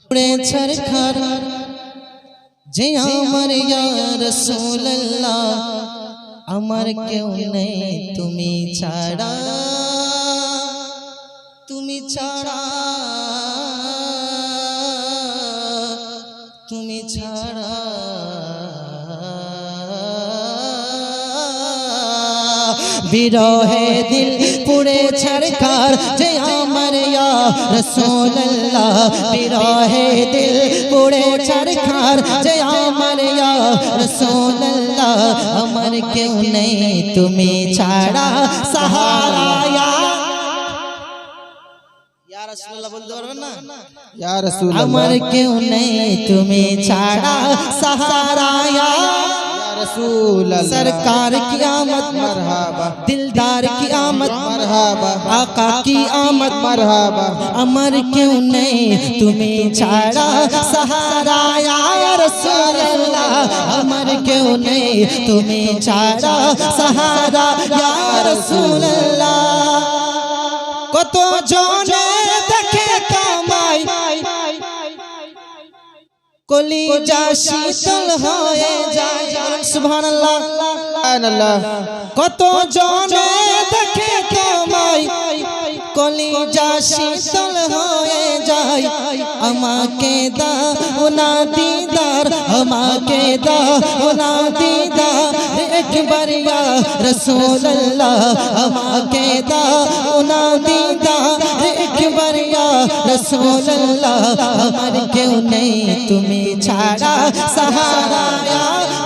পুড়ে ছারখার যে আমার ইয়া রাসূলুল্লাহ আমার কেউ নেই তুমি ছাড়া তুমি ছাড়া তুমি ছাড়া বিরহে দিল পুড়ে ছারখার যে আমার ইয়া রাসূলুল্লাহ বিরহে দিল পুড়ে ছারখার যে আমার ইয়া রাসূলুল্লাহ আমার কেউ নেই তুমি ছাড়া সাহারা ইয়া ইয়া রাসূলুল্লাহ বলতে পারবেন না ইয়া রাসূল আমার কেউ নেই তুমি ছাড়া সাহারা ইয়া রাসূল सरकार की आमद मरहबा दिलदार की आमद मरहबा आका की आमद मरहबा अमर क्यों नहीं तुम्हें छाड़ा सहारा या रसूल अल्लाह अमर क्यों नहीं तुम्हें छाड़ा सहारा या रसूल अल्लाह কত জনে দেখে কামাই কলিজা শীতল হয়ে যায় সুবহানাল্লাহ। সুবহানাল্লাহ কত জনে দেখে কামাই, কলিজা শীতল হয়ে যায়। আমাকে দাও না দিদার, আমাকে দাও না দিদার। একবার ইয়া রাসূলুল্লাহ, আমাকে দাও না দিদার। একবার ইয়া আমার কেউ নেই, তুমি ছাড়া সাহারা।